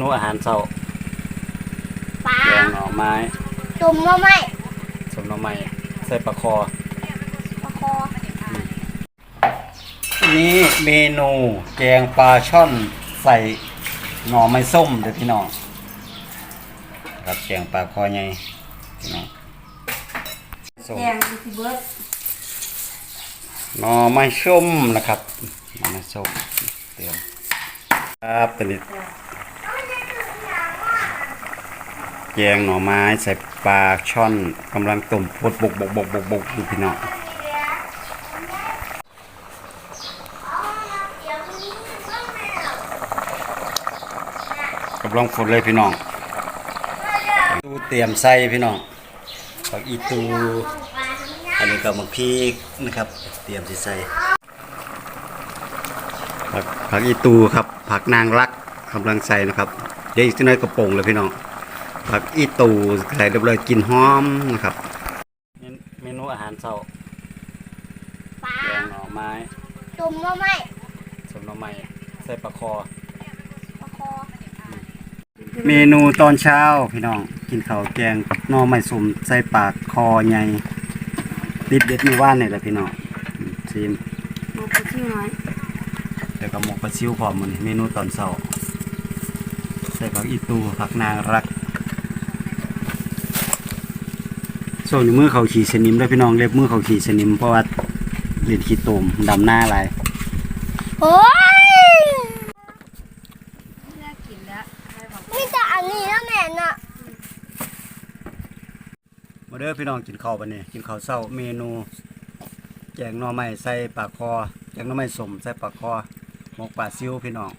นูอาหารเช้าปลาแกงหน่อไม้ตุ่มก็ไม่สมหน่อไม้ใส่ปลาคอ ปลาคออันนี้เมนูแกงปลาช่อนใส่หน่อไม้ส้มเด้อพี่น้องครับแกงปลาคอใหญ่พี่น้องส้มแกงสิเบิดหน่อไม้ส้มนะครับหน่อไม้ส้มเตรียมครับตัวนี้ แกงหน่อไม้ใส่ปลาช่อนกำลังต้มบกบกบกบกบกบกอยู่พี่น้องกำลังฝนเลยพี่น้องตูเตรียมใส่พี่น้องผักอีตูอันนี้ก็มักพริกนะครับ เตรียมสิใส่ผักผักอีตูครับผักนางรักกำลังใส่นะครับเดี๋ยวอีกสักหน่อยกระโปรงเลยพี่น้อง ผักอีตูใส่เรียบร้อยกินหอมนะครับ เมนูอาหารเช้าปลาแกงหน่อไม้ตุ่มก็ไม่สมหน่อไม้ใส่ปลาคอ ปลาคอเมนูตอนเช้าพี่น้องกินข้าวแกงหน่อไม้สมใส่ปากคอใหญ่ติดเด็ดมือว่านนี่แหละพี่น้องอืมชิมหมูกระที่น้อยแล้วก็หมกปลาซิวพร้อมมันเมนูตอนเช้าใส่ผักอีตูผักนางรัก ส่วนมือเขาขี่สนิมด้วยพี่น้องเล็บมือเขาขี่สนิมเพราะว่าเล่นขี้ตูมดำหน้าอะไรโอ้ยน่ากินแล้วให้บอกมีแต่อันนี้แล้วแม่น่ะมาเด้อพี่น้องกินข้าวบันนี้กินข้าวเช้าเมนู แกงหน่อไม้ใส่ปลาคอแกงหน่อไม้สมใส่ปลาคอหมกปลาซิวพี่น้อง